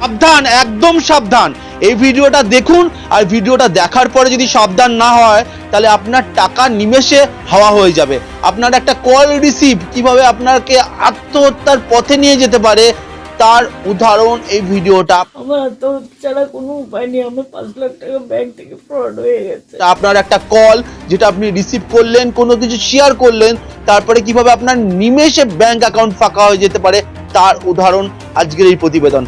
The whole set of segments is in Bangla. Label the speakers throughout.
Speaker 1: সাবধান একদম সাবধান। এই ভিডিওটা দেখুন আর ভিডিওটা দেখার পরে যদি সাবধান না হয় তাহলে আপনার টাকা নিমেষে হাওয়া হয়ে যাবে। আপনার একটা কল রিসিভ কীভাবে আপনাকে আত্মহত্যার পথে নিয়ে যেতে পারে তার উদাহরণ এই ভিডিওটা।
Speaker 2: আমার আত্মহত্যা ছাড়া কোনো উপায় নেই আমার পাঁচ লাখ টাকা ব্যাংক থেকে ফ্রড হয়ে গেছে।
Speaker 1: আপনার একটা কল যেটা আপনি রিসিভ করলেন কোনো কিছু শেয়ার করলেন তারপরে কীভাবে আপনার নিমেষে ব্যাংক অ্যাকাউন্ট ফাঁকা হয়ে যেতে পারে তার উদাহরণ আজকের এই প্রতিবেদন।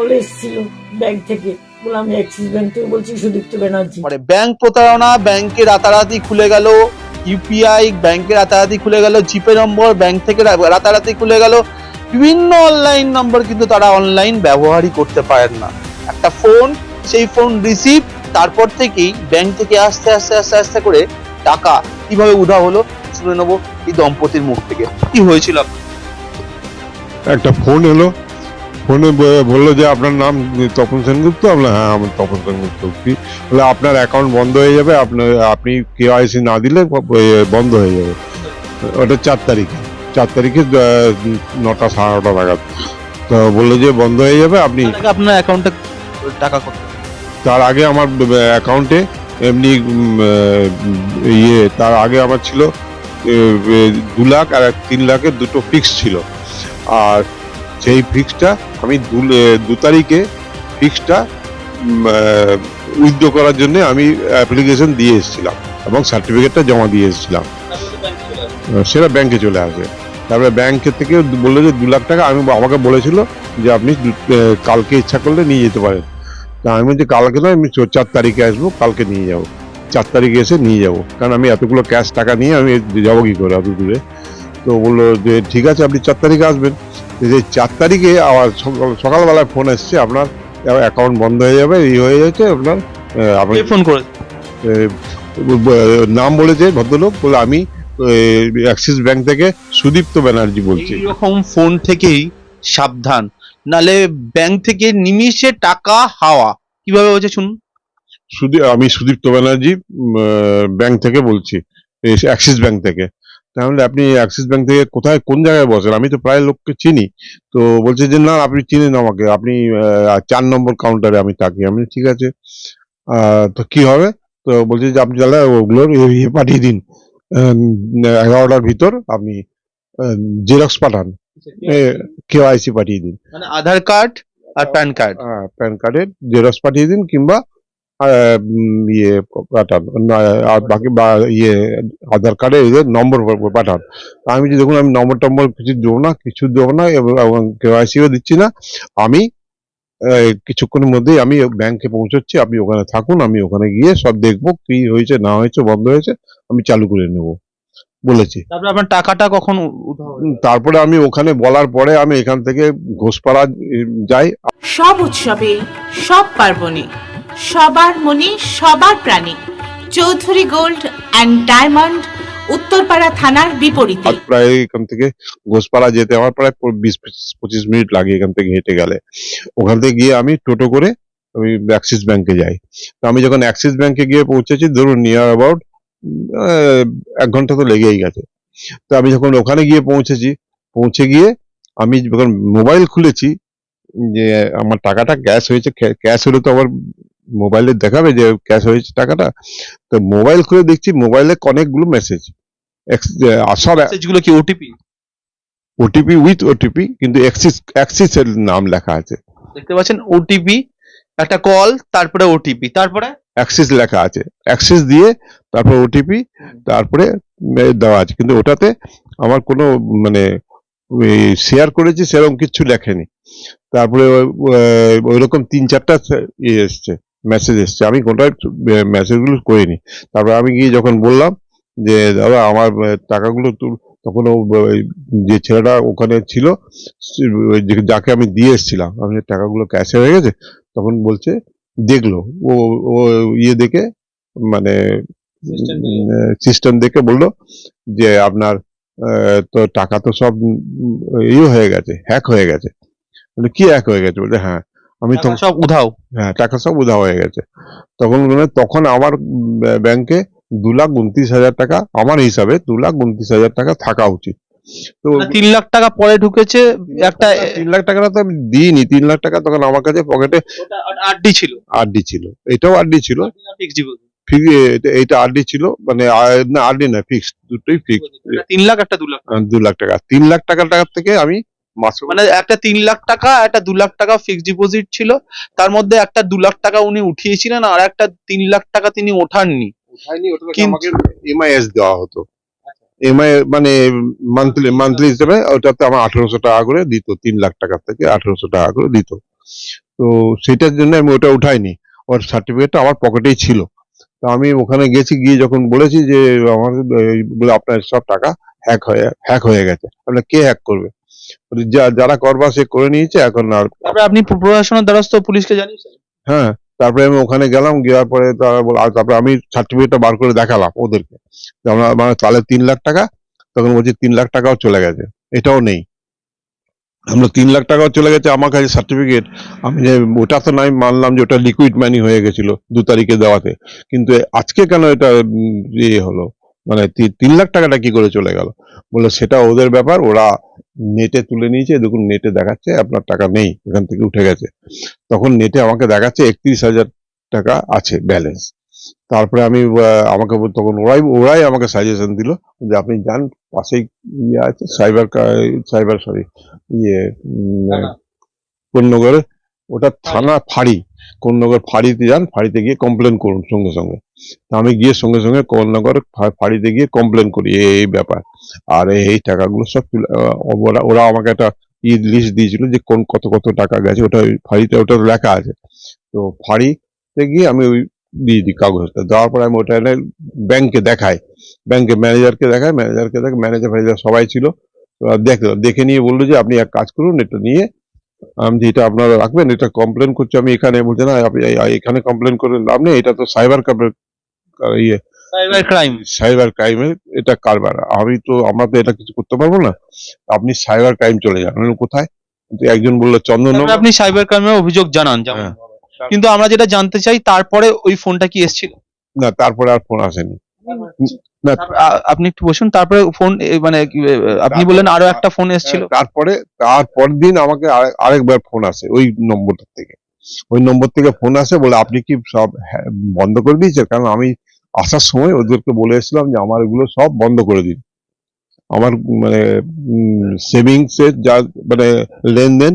Speaker 2: কল এসেছিল ব্যাংক থেকে। বলে আমি অ্যাক্সিস ব্যাংক থেকে বলছি সুদীপ্ত ব্যানার্জি।
Speaker 1: মানে ব্যাংক প্রতারণা ব্যাংকে রাতারাতি খুলে গেল ইউপিআই ব্যাংকে রাতারাতি খুলে গেল জিপে নম্বর ব্যাংক থেকে রাতারাতি খুলে গেল। বিভিন্ন অনলাইন নম্বর কিন্তু তারা অনলাইন ব্যবহারই করতে পারেন না। একটা ফোন সেই ফোন রিসিভ তারপর থেকেই ব্যাংক থেকে আস্তে আস্তে আস্তে আস্তে করে টাকা কীভাবে উধা হলো শুনে নেব এই দম্পতির মুখ থেকে। কি হয়েছিল?
Speaker 3: একটা ফোন এলো ফোনে বলল যে আপনার নাম তপন সেনগুপ্ত? আমরা হ্যাঁ আমার তপন সেনগুপ্ত কি বলে আপনার অ্যাকাউন্ট বন্ধ হয়ে যাবে আপনার আপনি কেওয়াইসি না দিলে বন্ধ হয়ে যাবে। ওটা চার তারিখে। চার তারিখে নটা সাড়ে নটা নাগাদ। তো বলল যে বন্ধ হয়ে যাবে আপনি
Speaker 1: আপনার অ্যাকাউন্টে টাকা কত?
Speaker 3: তার আগে আমার অ্যাকাউন্টে এমনি ইয়ে তার আগে আমার ছিল দু লাখ আর এক তিন লাখের দুটো ফিক্স ছিল। আর সেই ফিক্সটা আমি দু তারিখে ফিক্সটা উইথড্র করার জন্য আমি অ্যাপ্লিকেশন দিয়ে এসেছিলাম এবং সার্টিফিকেটটা জমা দিয়ে এসেছিলাম। সেটা ব্যাংকে চলে আসে। তারপরে ব্যাংকের থেকে বলল যে দু লাখ টাকা আমি আমাকে বলেছিল যে আপনি কালকে ইচ্ছা করলে নিয়ে যেতে পারেন। তা আমি বলছি কালকে নয় আমি চার তারিখে আসব কালকে নিয়ে যাব। চার তারিখে এসে নিয়ে যাব। কারণ আমি এতগুলো ক্যাশ টাকা নিয়ে আমি যাব কি করে এত দূরে তো বলল যে ঠিক আছে আপনি চার তারিখে আসবেন। যে চার তারিখে আবার সকাল- সকালবেলায় ফোন এসছে আপনার অ্যাকাউন্ট বন্ধ হয়ে যাবে এই হয়ে যাচ্ছে আপনার আপনি
Speaker 1: ফোন করে
Speaker 3: নাম বলেছে ভদ্রলোক বলে আমি অ্যাক্সিস ব্যাংক থেকে সুদীপ্ত ব্যানার্জি বলছি।
Speaker 1: এরকম ফোন থেকেই সাবধান। নালে ব্যাংক থেকে নিমিষে টাকা হাওয়া কীভাবে হয়েছে শুনুন?
Speaker 3: আমি সুদীপ্ত ব্যানার্জি ব্যাংক থেকে বলছি অ্যাক্সিস ব্যাংক থেকে। তাহলে আপনি অ্যাক্সিস ব্যাংক থেকে কোথায় কোন জায়গায় বসেন? আমি তো প্রায় লোককে চিনি। তো বলছে যে না আপনি চিনেন আমাকে। আপনি চার নম্বর কাউন্টারে আমি থাকি। আমি ঠিক আছে। তো কি হবে? তো বলছে যে আপনি তাহলে ওগুলোর ইয়ে- পাঠিয়ে দিন। এগারোটার ভিতর আপনি জেরক্স পাঠান। কেওয়াইসি পাঠিয়ে দিন।
Speaker 1: মানে আধার কার্ড আর প্যান কার্ড।
Speaker 3: হ্যাঁ প্যান কার্ডের জেরক্স পাঠিয়ে দিন কিংবা ইয়ে পাঠান আর বাকি বা ইয়ে আধার কার্ডে এদের নম্বর পাঠান। আমি যে দেখুন আমি নম্বর টম্বর কিছু দেবো না কিছু দেবো না এবং কেওয়াইসিও দিচ্ছি না। আমি কিছুক্ষণের মধ্যেই আমি ব্যাংকে পৌঁছচ্ছি আপনি ওখানে থাকুন আমি ওখানে গিয়ে সব দেখব কি হয়েছে না হয়েছে বন্ধ হয়েছে আমি চালু করে নেব বলেছি।
Speaker 1: তারপরে আপনার টাকাটা কখন
Speaker 3: তারপরে আমি ওখানে বলার পরে আমি এখান থেকে ঘোষপাড়া যাই।
Speaker 4: সব উৎসবে সব পার্বণে সবার মনে, সবার প্রাণে। Chowdhury gold and diamond, Uttarpara থানার বিপরীতে।
Speaker 3: প্রায় এখান থেকে ঘোষপাড়া যেতে আমার প্রায় বিশ, পঁচিশ মিনিট লাগে এখান থেকে হেঁটে গেলে। ওখান থেকে গিয়ে আমি টোটো করে আমি অ্যাক্সিস ব্যাংকে যাই। তো আমি যখন অ্যাক্সিস ব্যাংকে গিয়ে পৌঁছেছি, ধরুন নিয়ার অ্যাবাউট এক ঘণ্টা তো লেগেই গেছে। তো আমি যখন ওখানে গিয়ে পৌঁছেছি, পৌঁছে গিয়ে আমি যখন মোবাইল খুলেছি, যে আমার টাকাটা ক্যাশ হয়েছে ক্যাশ হলে তো আবার মোবাইলে দেখাবে যে ক্যাশ হয়েছে টাকাটা তো মোবাইল খুলে দেখছি মোবাইলে অনেকগুলো মেসেজ আসার
Speaker 1: মেসেজগুলো কি ওটিপি
Speaker 3: ওটিপি উইথ ওটিপি কিন্তু অ্যাক্সিস অ্যাক্সিসের নাম লেখা আছে।
Speaker 1: দেখতে পাচ্ছেন ওটিপি একটা কল তারপরে ওটিপি তারপরে?
Speaker 3: অ্যাক্সিস লেখা আছে। অ্যাক্সিস দিয়ে তারপর ওটিপি তারপরে দেওয়া আছে। কিন্তু ওটাতে আমার কোনো মানে শেয়ার করেছি সেরকম কিছু লেখেনি। তারপরে ওই রকম তিন চারটা ইয়ে এসছে। মেসেজ এসছে। আমি কোনটা মেসেজগুলো করিনি। তারপরে আমি গিয়ে যখন বললাম যে দাদা আমার টাকাগুলো তুল। তখন ও যে ছেলেটা ওখানে ছিল ওই যাকে আমি দিয়ে এসেছিলাম আমি টাকাগুলো ক্যাশে হয়ে গেছে তখন বলছে দেখল। ও ও ইয়ে দেখে মানে সিস্টেম দেখে। বলল যে আপনার তো টাকা তো সব ইয়ে হয়ে গেছে হ্যাক হয়ে গেছে। কি হ্যাক হয়ে গেছে? বলে হ্যাঁ আমি তখন
Speaker 1: সব উধাও।
Speaker 3: হ্যাঁ টাকা সব উধাও হয়ে গেছে। তখন মানে তখন আমার ব্য- ব্যাংকে দু লাখ উনত্রিশ হাজার টাকা আমার হিসাবে দু লাখ উনত্রিশ হাজার টাকা থাকা উচিত। তো
Speaker 1: মানে তিন লাখ টাকা পরে ঢুকেছে একটা
Speaker 3: তিন লাখ টাকাটা তো আমি দিইনি। তিন লাখ টাকা তখন আমার কাছে পকেটে
Speaker 1: আরডি ছিল।
Speaker 3: আরডি ছিল। এটাও আরডি ছিল। এইটা আরডি ছিল। মানে না আরডি না ফিক্সড দুটোই ফিক্সড
Speaker 1: তিন লাখ একটা দু লাখ।
Speaker 3: দু লাখ টাকা। তিন লাখ টাকার টাকা থেকে আমি
Speaker 1: মানে একটা তিন লাখ টাকা একটা দু লাখ টাকা ফিক্সড ডিপোজিট ছিল। তার মধ্যে একটা দু লাখ টাকা উনি উঠিয়েছিলেন আর একটা তিন লাখ টাকা তিনি ওঠাননি।
Speaker 3: এমআইএস দেওয়া হতো। এমআই মানে মান্থলি মান্থলি হিসেবে ওটাতে আমার আঠারোশো টাকা করে দিত তিন লাখ টাকা থেকে আঠারোশো টাকা করে দিত। তো সেটার জন্য আমি ওটা উঠাইনি। ওর সার্টিফিকেটটা আমার পকেটেই ছিল। তো আমি ওখানে গেছি গিয়ে যখন বলেছি যে আমার বলে আপনার সব টাকা হ্যাক হয়ে হ্যাক হয়ে গেছে। তাহলে কে হ্যাক করবে? যারা করবার সে করে নিয়েছে এখন আর
Speaker 1: তারপরে আপনি প্রশাসনের দ্বারস্থ পুলিশকে জানিয়েছেন?
Speaker 3: হ্যাঁ তারপরে আমি ওখানে গেলাম যাওয়ার পরে তারা বল আর তারপরে আমি সার্টিফিকেটটা বার করে দেখালাম ওদেরকে। আমরা মানে তাহলে তিন লাখ টাকা তখন বলছি তিন লাখ টাকাও চলে গেছে এটাও নেই। আমরা তিন লাখ টাকাও চলে গেছে আমার কাছে সার্টিফিকেট আমি যে ওটা তো নাই মানলাম যে ওটা লিকুইড মানি হয়ে গেছিল দু তারিখে দেওয়াতে। কিন্তু আজকে কেন এটা ইয়ে হলো? মানে তিন লাখ টাকাটা কি করে চলে গেল? বলল সেটা ওদের ব্যাপার ওরা নেটে তুলে নিয়েছে দেখুন নেটে দেখাচ্ছে আপনার টাকা নেই এখান থেকে উঠে গেছে। তখন নেটে আমাকে দেখাচ্ছে একত্রিশ হাজার টাকা আছে ব্যালেন্স তারপরে আমি আমাকে তখন ওরাই ওরাই আমাকে সাজেশন দিল যে আপনি যান পাশেই ইয়ে আছে সাইবার সাইবার সরি ইয়ে কোন্নগরে ওটা থানা ফাঁড়ি। কোন্নগর ফাঁড়িতে যান, ফাঁড়িতে গিয়ে কমপ্লেন করুন সঙ্গে সঙ্গে। তা আমি গিয়ে সঙ্গে সঙ্গে কোন্নগর ফা- ফাঁড়িতে গিয়ে কমপ্লেন করি, এই ব্যাপার। আর এই টাকাগুলো সব ওরা আমাকে একটা ই লিস্ট দিয়েছিল যে কোন কত কত টাকা গেছে, ওটা ফাঁড়িতে, ওটা লেখা আছে। তো ফাঁড়িতে গিয়ে আমি ওই দিয়ে দিই কাগজটা। দেওয়ার পরে আমি ওটা এনে ব্যাংকে দেখাই। ব্যাংকে ম্যানেজারকে দেখাই ম্যানেজারকে দেখ ম্যানেজার ফ্যানেজার সবাই ছিল। দেখল দেখে নিয়ে বলল যে, আপনি এক কাজ করুন, এটা নিয়ে আমি যে এটা আপনারা রাখবেন এটা কমপ্লেন করছি আমি এখানে বলছে না আপনি এখানে কমপ্লেন করে লাভ নেই এটা তো সাইবার ইয়ে
Speaker 1: সাইবার ক্রাইম
Speaker 3: সাইবার ক্রাইমের এটা কারবার। আমি তো আমরা তো এটা কিছু করতে পারব না। আপনি সাইবার ক্রাইম চলে যান। কোথায়? কিন্তু একজন বলল চন্দননগর।
Speaker 1: আপনি সাইবার ক্রাইমের অভিযোগ জানান
Speaker 3: হ্যাঁ।
Speaker 1: কিন্তু আমরা যেটা জানতে চাই তারপরে ওই ফোনটা কি এসেছিল?
Speaker 3: না তারপরে আর ফোন আসেনি। না
Speaker 1: আপনি একটু বসুন তারপরে ফোন মানে কি, আপনি বললেন আরও একটা ফোন এসেছিল।
Speaker 3: তারপরে তারপর দিন আমাকে আরে- আরেকবার ফোন আসে ওই নম্বরটা থেকে। ওই নম্বর থেকে ফোন আসে বলে আপনি কি সব হ্যাঁ, বন্ধ করে দিয়েছেন? কারণ আমি আসার সময় ওদেরকে বলে এসেছিলাম যে আমার এগুলো সব বন্ধ করে দিন। আমার মানে সেভিংস এর যা মানে লেনদেন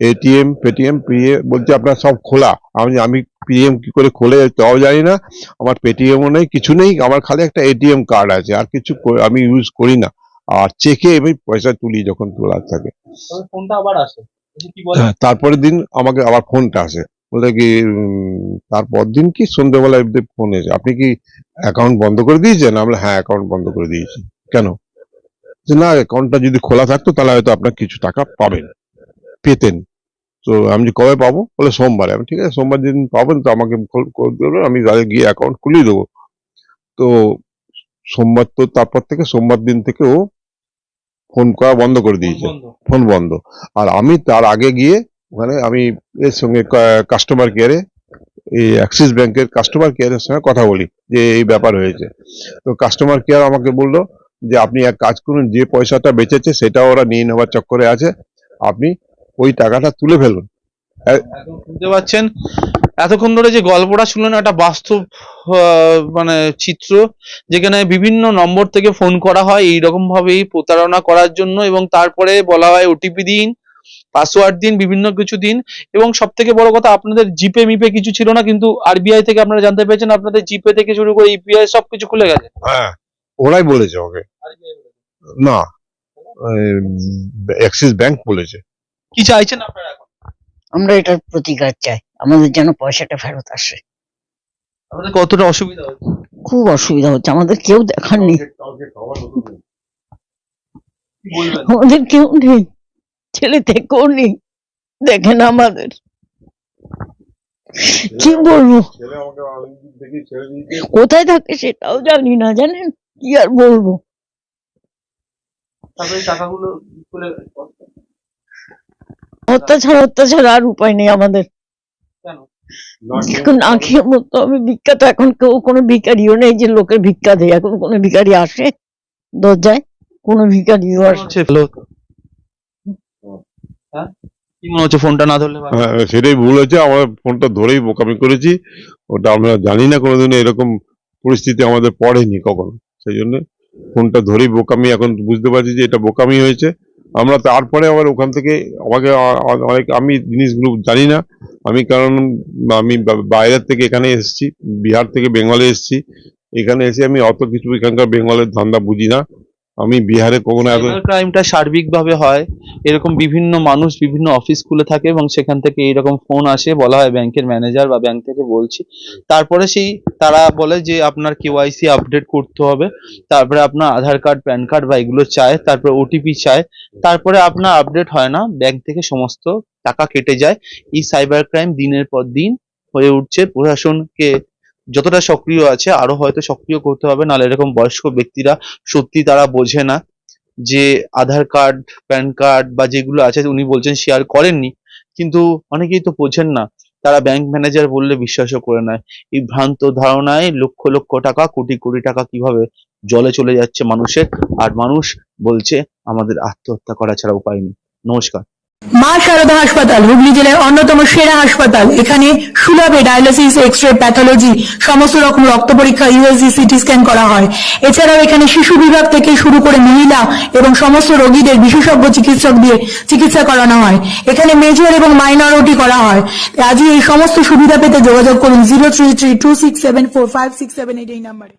Speaker 3: এটিএম পেটিএম পিএ বলছে আপনার সব খোলা। আমি আমি পিএম কি করে খোলে তাও জানি না। আমার পেটিএমও নেই কিছু নেই আমার খালি একটা এটিএম কার্ড আছে। আর কিছু আমি ইউজ করি না। আর চেকে আমি পয়সা তুলি যখন তোলার থাকে।
Speaker 1: ফোনটা আবার আসে।
Speaker 3: হ্যাঁ, তারপরের দিন আমাকে আবার ফোনটা আসে। বলে কি তারপর দিন কি সন্ধ্যেবেলায় ফোন এসে আপনি কি অ্যাকাউন্ট বন্ধ করে দিয়েছেন? আমরা হ্যাঁ অ্যাকাউন্ট বন্ধ করে দিয়েছি। কেন? যে না অ্যাকাউন্টটা যদি খোলা থাকতো তাহলে হয়তো আপনার কিছু টাকা পাবেন। পেতেন। তো আমি যে কবে পাবো? বলে সোমবারে। আমি ঠিক আছে সোমবার দিন পাবেন তো আমাকে দেবেন আমি তাহলে গিয়ে অ্যাকাউন্ট খুলিয়ে দেবো। তো সোমবার তো তারপর থেকে সোমবার দিন থেকে ও ফোন করা বন্ধ করে দিয়েছে। ফোন বন্ধ। আর আমি তার আগে গিয়ে ওখানে আমি এর সঙ্গে কাস্টমার কেয়ারে এই অ্যাক্সিস ব্যাংকের কাস্টমার কেয়ারের সঙ্গে কথা বলি যে এই ব্যাপার হয়েছে। তো কাস্টমার কেয়ার আমাকে বলল যে আপনি এক কাজ করুন যে পয়সাটা বেঁচেছে সেটা ওরা নিয়ে নেওয়ার চক্করে আছে। আপনি ওই টাকাটা তুলে ফেলুন।
Speaker 1: বুঝতে পারছেন এতক্ষণ ধরে যে গল্পটা শুনলেন একটা বাস্তব মানে চিত্র যেখানে বিভিন্ন নম্বর থেকে ফোন করা হয় এইরকম ভাবেই প্রতারণা করার জন্য এবং তারপরে বলা হয় ওটিপি দিন পাসওয়ার্ড দিন বিভিন্ন কিছু দিন। এবং সব থেকে বড় কথা আপনাদের জিপে মিপে কিছু ছিল না কিন্তু আরবিআই থেকে আপনারা জানতে পেরেছেন আপনাদের জিপে থেকে শুরু করে ইউপিআই সবকিছু খুলে গেছে।
Speaker 3: হ্যাঁ ওরাই বলেছে ওকে। না অ্যাক্সিস ব্যাংক বলেছে।
Speaker 1: কি চাইছেন আপনারা এখন?
Speaker 2: আমরা এটার প্রতিকার চাই। আমাদের যেন পয়সাটা ফেরত আসে।
Speaker 1: আপনাদের কতটা অসুবিধা হচ্ছে?
Speaker 2: খুব অসুবিধা হচ্ছে। আমাদের কেউ দেখার নেই।
Speaker 1: কি
Speaker 2: আমাদের কেউ নেই। ছেলে থেকেও নেই। দেখেন আমাদের। কি বলব? কোথায় থাকে সেটাও জানি না জানেন? কি আর বলব?
Speaker 1: তারপরে টাকাগুলো
Speaker 2: অত্যাচার অত্যাচার আর উপায় নেই আমাদের। এখন না খেয়ে মতো আমি ভিক্ষা তো এখন কেউ কোনো ভিকারিও নেই যে লোকের ভিক্ষা দেয়। এখন কোনো ভিখারি আসে দরজায় কোনো ভিখারিও আসে।
Speaker 1: হচ্ছে ভালো হতো। হ্যাঁ? কি মনে হচ্ছে ফোনটা না ধরলে
Speaker 3: হ্যাঁ সেটাই ভুল হয়েছে। আমার ফোনটা ধরেই বোকামি করেছি। ওটা আমরা জানি না কোনোদিন এরকম পরিস্থিতি আমাদের পড়েনি কখনো। সেই জন্য ফোনটা ধরেই বোকামি। এখন বুঝতে পারছি যে এটা বোকামি হয়েছে। আমরা তারপরে আবার ওখান থেকে আমাকে অনেক, আমি জিনিসগুলো জানি না। আমি কারণ আমি বাইরের থেকে এখানে এসেছি, বিহার থেকে বেঙ্গলে এসেছি। এখানে এসে আমি অত কিছু এখানকার বেঙ্গলের ধান্দা বুঝি না। আমি বিহারে কখনো
Speaker 1: ক্রাইমটা সার্বিকভাবে হয়। এরকম বিভিন্ন মানুষ বিভিন্ন অফিস খুলে থাকে এবং সেখান থেকে এরকম ফোন আসে, বলা হয় ব্যাংকের ম্যানেজার বা ব্যাংক থেকে বলছি। তারপরে সেই তারা বলে যে আপনার কেওয়াইসি আপডেট করতে হবে। তারপরে আপনার আধার কার্ড প্যান কার্ড বা এগুলো চায়, তারপরে ওটিপি চায়। তারপরে আপনার আপডেট হয় না ব্যাংক থেকে সমস্ত টাকা কেটে যায়। এই সাইবার ক্রাইম দিনের পর দিন হয়ে উঠছে। প্রশাসনকে যতটা সক্রিয় আছে, আরও হয়তো সক্রিয় করতে হবে, নাহলে এরকম বয়স্ক ব্যক্তিরা সত্যি তারা বোঝে না যে আধার কার্ড, প্যান কার্ড বা যেগুলো আছে, উনি বলছেন শেয়ার করেননি। কিন্তু অনেকেই তো বোঝেন না, তারা ব্যাংক ম্যানেজার বললে বিশ্বাসও করে নেয়। এই ভ্রান্ত ধারণায় লক্ষ লক্ষ টাকা, কোটি কোটি টাকা কীভাবে জলে চলে যাচ্ছে মানুষের, আর মানুষ বলছে আমাদের আত্মহত্যা করা ছাড়া উপায় নেই। নমস্কার।
Speaker 5: মা শারদা হাসপাতাল, হুগলি জেলার অন্যতম সেরা হাসপাতাল। এখানে সুলভে ডায়ালিসিস এক্স রে প্যাথোলজি সমস্ত রকম রক্ত পরীক্ষা ইউএসজি সিটি স্ক্যান করা হয়। এছাড়াও এখানে শিশু বিভাগ থেকে শুরু করে মহিলা এবং সমস্ত রোগীদের বিশেষজ্ঞ চিকিৎসক দিয়ে চিকিৎসা করানো হয়। এখানে মেজর এবং মাইনরিটি করা হয়। আজই এই সমস্ত সুবিধা পেতে যোগাযোগ করুন zero three three two six seven four five six seven eight এই নাম্বারে।